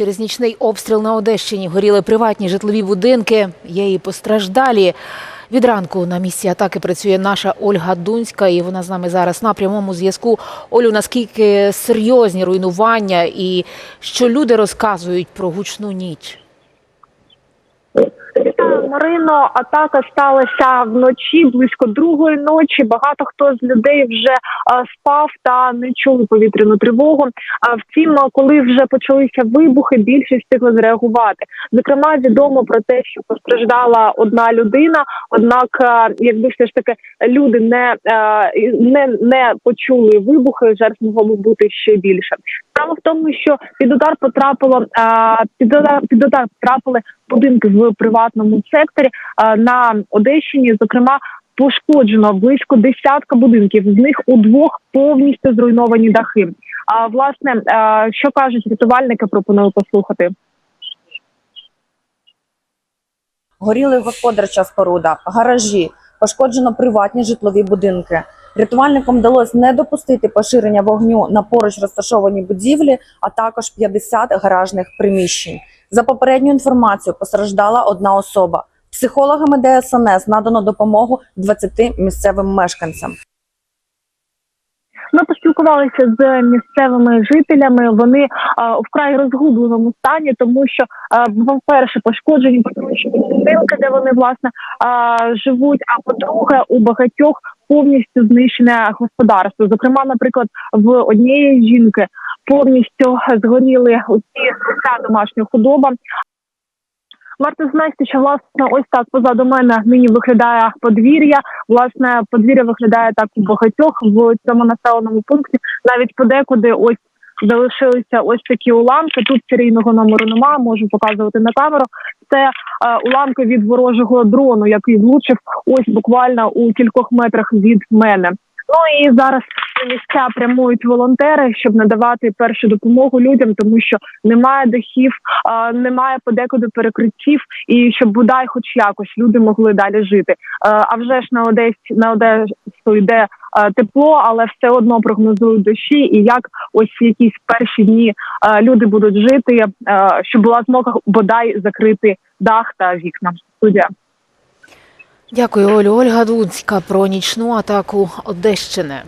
Через нічний обстріл на Одещині горіли приватні житлові будинки. Є і постраждалі. Від ранку на місці атаки працює наша Ольга Дунська, і вона з нами зараз на прямому зв'язку. Олю, наскільки серйозні руйнування і що люди розказують про гучну ніч? Марино. Атака сталася вночі близько другої ночі. Багато хто з людей вже е, спав та не чули повітряну тривогу. А втім, коли вже почалися вибухи, більшість встигли зреагувати. Зокрема, відомо про те, що постраждала одна людина. Однак, е, якби все ж таки люди не, е, не, не почули вибухи, жертв могло би бути ще більше. Справа в тому, що під удар потрапило е, під удар, під удар потрапили будинки в приватному секторі е, на Одещині. Зокрема, пошкоджено близько десятка будинків. З них у двох повністю зруйновані дахи. А власне, е, що кажуть рятувальники, пропоную послухати. горіли господарча споруда, гаражі, пошкоджено приватні житлові будинки. Рятувальникам вдалося не допустити поширення вогню на поруч розташовані будівлі, а також 50 гаражних приміщень. За попередню інформацію постраждала одна особа. Психологами ДСНС надано допомогу 20 місцевим мешканцям. Ми поспілкувалися з місцевими жителями. Вони а, вкрай розгубленому стані, тому що а, по-перше, пошкоджені потрощені будинки, де вони власне а, живуть. А по-друге, у багатьох повністю знищене господарство. Зокрема, наприклад, в однієї жінки повністю згоріли усі домашня худоба. Варто знати, що власне ось так позаду мене нині виглядає подвір'я. Власне, подвір'я виглядає так у багатьох в цьому населеному пункті. Навіть подекуди ось залишилися ось такі уламки. Тут серійного номеру немає, можу показувати на камеру. Це е, уламки від ворожого дрону, який влучив ось буквально у кількох метрах від мене. Ну і зараз місця прямують волонтери, щоб надавати першу допомогу людям, тому що немає дахів, немає подекуди перекриттів, і щоб бодай, хоч якось люди могли далі жити. А вже ж на Одесі на Одесу йде тепло, але все одно прогнозують дощі. І як ось якісь перші дні люди будуть жити, щоб була змога бодай закрити дах та вікна. Студія. Дякую, Олю. Ольга Дунська про нічну атаку Одещини.